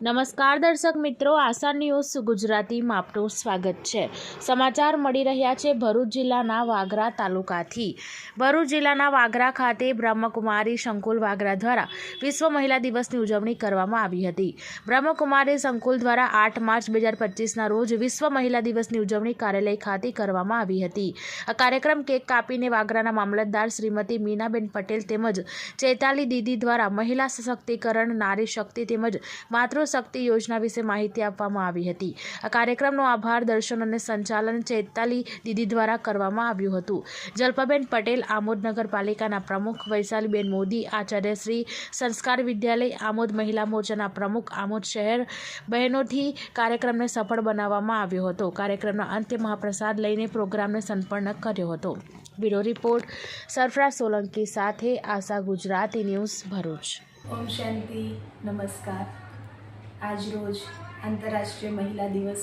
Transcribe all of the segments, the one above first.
નમસ્કાર દર્શક મિત્રો, આશા ન્યૂઝ ગુજરાતીમાં આપનું સ્વાગત છે. સમાચાર મળી રહ્યા છે ભરૂચ જિલ્લાના વાગરા તાલુકાથી. ભરૂચ જિલ્લાના વાગરા ખાતે બ્રહ્મકુમારી સંકુલ વાગરા દ્વારા વિશ્વ મહિલા દિવસની ઉજવણી કરવામાં આવી હતી. બ્રહ્મકુમારી સંકુલ દ્વારા આઠ માર્ચ બે હજાર પચીસના રોજ વિશ્વ મહિલા દિવસની ઉજવણી કાર્યાલય ખાતે કરવામાં આવી હતી. આ કાર્યક્રમ કેક કાપીને વાગરાના મામલતદાર શ્રીમતી મીનાબેન પટેલ તેમજ ચેતાલી દીદી દ્વારા મહિલા સશક્તિકરણ, નારી શક્તિ તેમજ માતૃશક્તિ યોજના વિશે માહિતી આપવામાં આવી હતી. આ કાર્યક્રમનો આભાર દર્શન અને સંચાલન ચેતાલી દીદી દ્વારા કરવામાં આવ્યું હતું. જલ્પાબેન પટેલ, આમોદ નગરપાલિકાના પ્રમુખ, વૈશાલીબેન મોદી, આચાર્ય શ્રી સંસ્કાર વિદ્યાલય, આમોદ મહિલા મોરચાના પ્રમુખ, આમોદ શહેર બહેનોથી કાર્યક્રમને સફળ બનાવવામાં આવ્યો હતો. કાર્યક્રમના અંતે મહાપ્રસાદ લઈને પ્રોગ્રામને સંપન્ન કર્યો હતો. બ્યુરો રિપોર્ટ, સરફરાજ સોલંકી સાથે આશા ગુજરાતી ન્યૂઝ ભરૂચ. ઓમ શાંતિ, નમસ્કાર. આજરોજ આંતરરાષ્ટ્રીય મહિલા દિવસ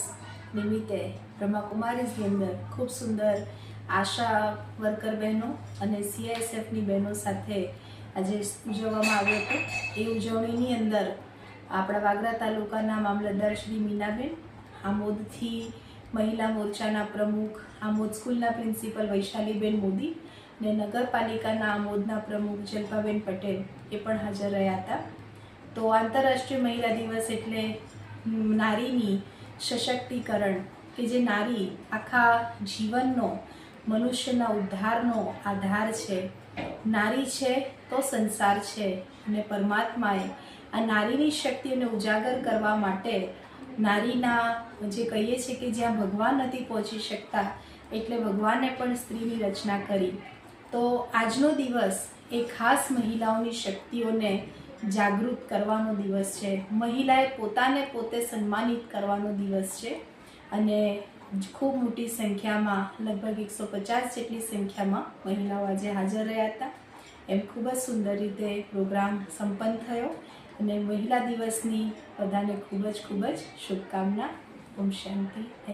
નિમિત્તે બ્રહ્માકુમારીઝની અંદર ખૂબ સુંદર આશા વર્કર બહેનો અને સીઆઈએસએફની બહેનો સાથે આજે ઉજવવામાં આવ્યો હતો. એ ઉજવણીની અંદર આપણા વાગરા તાલુકાના મામલતદાર શ્રી મીનાબેન, આમોદથી મહિલા મોરચાના પ્રમુખ, આમોદ સ્કૂલના પ્રિન્સિપલ વૈશાલીબેન મોદી ને નગરપાલિકાના આમોદના પ્રમુખ જલ્પાબેન પટેલ એ પણ હાજર રહ્યા હતા. તો આંતરરાષ્ટ્રીય મહિલા દિવસ એટલે નારીની સશક્તિકરણ, કે જે નારી આખા જીવનનો, મનુષ્યના ઉદ્ધારનો આધાર છે. નારી છે તો સંસાર છે અને પરમાત્માએ આ નારીની શક્તિને ઉજાગર કરવા માટે નારીના, જે કહીએ છીએ કે જ્યાં ભગવાન નથી પહોંચી શકતા, એટલે ભગવાને પણ સ્ત્રીની રચના કરી. તો આજનો દિવસ એ ખાસ મહિલાઓની શક્તિઓને જાગૃત કરવાનો દિવસ છે. મહિલાએ પોતાને પોતે સન્માનિત કરવાનો દિવસ છે. અને ખૂબ મોટી સંખ્યામાં, લગભગ એકસો પચાસ જેટલી સંખ્યામાં મહિલાઓ આજે હાજર રહ્યા હતા. એમ ખૂબ જ સુંદર રીતે પ્રોગ્રામ સંપન્ન થયો અને મહિલા દિવસની બધાને ખૂબ જ ખૂબ જ શુભકામના. ઓમ શાંતિ.